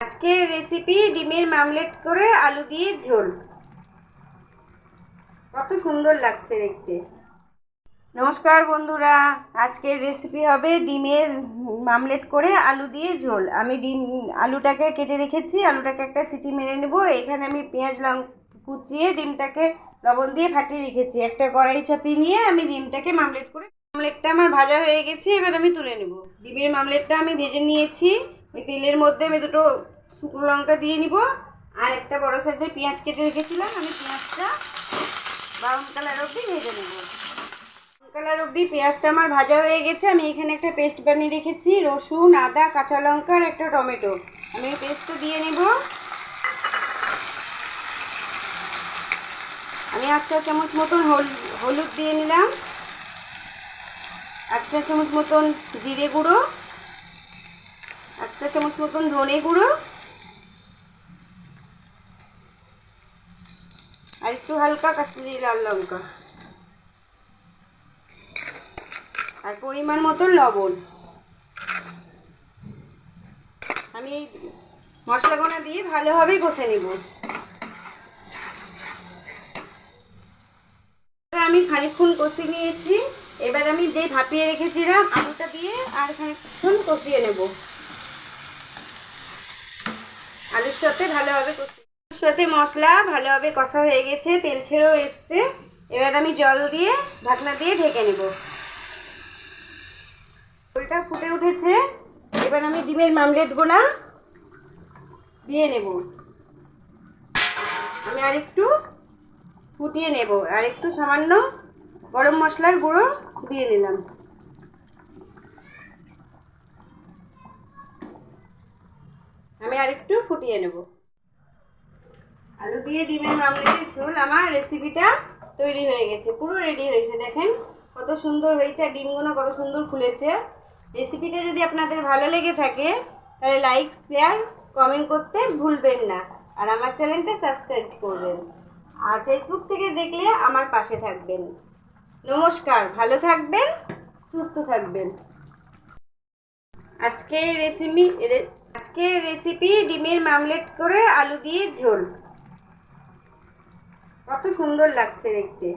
আজকে রেসিপি ডিমের মামলেট করে আলু দিয়ে ঝোল। কত সুন্দর লাগছে দেখতে। নমস্কার বন্ধুরা, আজকের রেসিপি হবে ডিমের মামলেট করে আলু দিয়ে ঝোল। আমি ডিম, আলুটাকে কেটে রেখেছি, আলুটাকে একটা সিটি মেরে নেব। এখানে আমি পেঁয়াজ লং, কুচিয়ে ডিমটাকে লবণ দিয়ে ফাটিয়ে রেখেছি। একটা কড়াই চাপিয়ে নিয়ে আমি ডিমটাকে মামলেট করে, মামলেটটা আমার ভাজা হয়ে গেছে, এবার আমি তুলে নেব। ডিমের মামলেটটা আমি ভেজে নিয়েছি। ওই তেলের মধ্যে আমি দুটো শুকনো লঙ্কা দিয়ে নিব, আর একটা বড় সাইজের পেঁয়াজ কেটে রেখেছিলাম, আমি পেঁয়াজটা ব্রাউন কালার অবধি ভেজে নেব। ব্রাউন কালার অবধি পেঁয়াজটা আমার ভাজা হয়ে গেছে, আমি এখানে একটা পেস্ট বানিয়ে রেখেছি, রসুন, আদা, কাঁচা লঙ্কা আর একটা টমেটো। আমি এই পেস্টটা দিয়ে নেব। আমি এক চা চামচ মতন হল- হলুদ দিয়ে নিলাম এক চা চামচ মতন জিরে গুঁড়ো। চা চামচ মতন ধনে গুঁড়ো। আর একটু হালকা কাশ্মীরি লাল লঙ্কা। আর পরিমাণ মতন লবণ। আমি এই মশলাগুলো দিয়ে ভালোভাবে কষে নেব। আমি খানিকক্ষণ কষে নিয়েছি। এবার আমি যে ভাপিয়ে রেখেছিলাম, আলুটা দিয়ে আর খানিকক্ষণ কষিয়ে নেব। সাথে ভালোভাবে কষি আলুর সাথে মশলা ভালোভাবে কষা হয়ে গেছে, তেল ছেড়েও এসছে। এবার আমি জল দিয়ে ঢাকনা দিয়ে ঢেকে নেব। ঝোলটা ফুটে উঠেছে। এবার আমি ডিমের মামলেট গোনা দিয়ে নেব। আমি আর একটু ফুটিয়ে নেব। আর একটু সামান্য গরম মশলার গুঁড়ো দিয়ে নিলাম। আমি আর একটু ফুটিয়ে নেব। আলু দিয়ে ডিমের মামলেটের ঝোল, আমার রেসিপিটা তৈরি হয়ে গেছে, পুরো রেডি হয়েছে, দেখেন কত সুন্দর হয়েছে আর ডিমগুলো কত সুন্দর ফুলেছে। রেসিপিটা যদি আপনাদের ভালো লেগে থাকে, তাহলে লাইক শেয়ার কমেন্ট করতে ভুলবেন না। আর আমার চ্যানেলটা সাবস্ক্রাইব করবেন। আর ফেসবুক থেকে দেখলে আমার পাশে থাকবেন। নমস্কার, ভালো থাকবেন, সুস্থ থাকবেন। আজকে রেসিপি আজকে রেসিপি ডিমের মামলেট করে আলু দিয়ে ঝোল। কত সুন্দর লাগছে দেখতে।